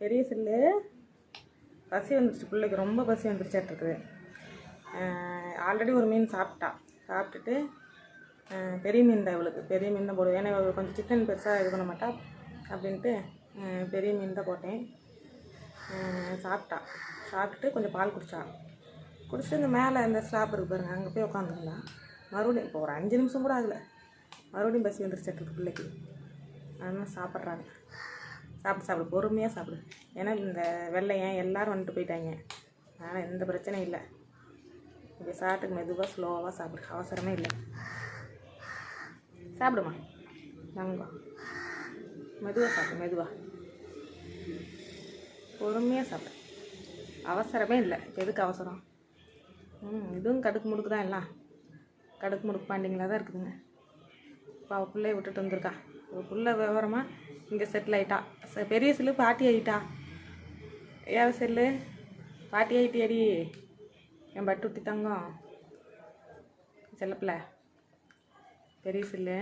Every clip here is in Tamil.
பெரிய சில்லு. பசி வந்துருச்சு பிள்ளைக்கு. ரொம்ப பசி வந்துருச்சாட்டுருக்குது ஆல்ரெடி ஒரு மீன் சாப்பிட்டா. சாப்பிட்டுட்டு பெரிய மீன் தான் இவளுக்கு. பெரிய மீன் தான் போடுவேன். ஏன்னா இவள் கொஞ்சம் சிக்கன் பெருசாக இது பண்ண மாட்டா. அப்படின்ட்டு பெரிய மீன் தான் போட்டேன். சாப்பிட்டா. சாப்பிட்டுட்டு கொஞ்சம் பால் குடித்தா குடிச்சிட்டு இந்த மேலே இந்த ஸ்லாப் இருக்கு பாருங்கள் அங்கே போய் உட்காந்துருந்தா மறுபடியும் இப்போ ஒரு அஞ்சு நிமிஷம் கூட ஆகலை. மறுபடியும் பசி வந்துருச்சு பிள்ளைக்கு. அதனால் சாப்பிட்றாங்க. சாப்பிட்டு சாப்பிடு. பொறுமையாக சாப்பிடு. ஏன்னா இந்த வெள்ளையன் எல்லோரும் வந்துட்டு போயிட்டாங்க. அதனால் எந்த பிரச்சனையும் இல்லை. இப்போ சாப்பிட்டு மெதுவாக ஸ்லோவாக சாப்பிடு. அவசரமே இல்லை. சாப்பிடுமா? தங்கம் மெதுவாக சாப்பிடு மெதுவாக பொறுமையாக சாப்பிடு. அவசரமே இல்லை. எதுக்கு அவசரம்? ம் இதுவும் கடுக்கு முடுக்கு தான் எல்லாம். கடுக்கு முடுக்கு பாண்டிங்களாக தான் இருக்குதுங்க. இப்போ அவள் பிள்ளைய விட்டுட்டு வந்திருக்கா. ஒரு பிள்ளை விவரமாக இங்கே செட்டில் ஆயிட்டா. ச- பெரிய செல்லு பாட்டி ஆகிட்டா ஏவ செல்லு? பாட்டி ஆகிட்டியாடி என் பட்டுட்டி தங்கம். செல்லப்பிள்ள பெரிய செல்லு.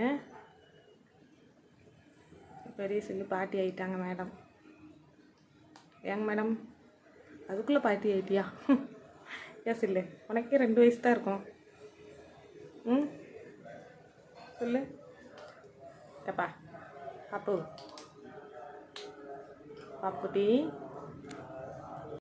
பெரிய செல்லு பாட்டி ஆகிட்டாங்க மேடம் ஏங்க மேடம் அதுக்குள்ளே பாட்டி ஆகிட்டியா ஏன் செல்லு? உனக்கே ரெண்டு வயசு தான் இருக்கும். ம்? சொல்லு. ஏப்பா அப்போ பாப்புட்டி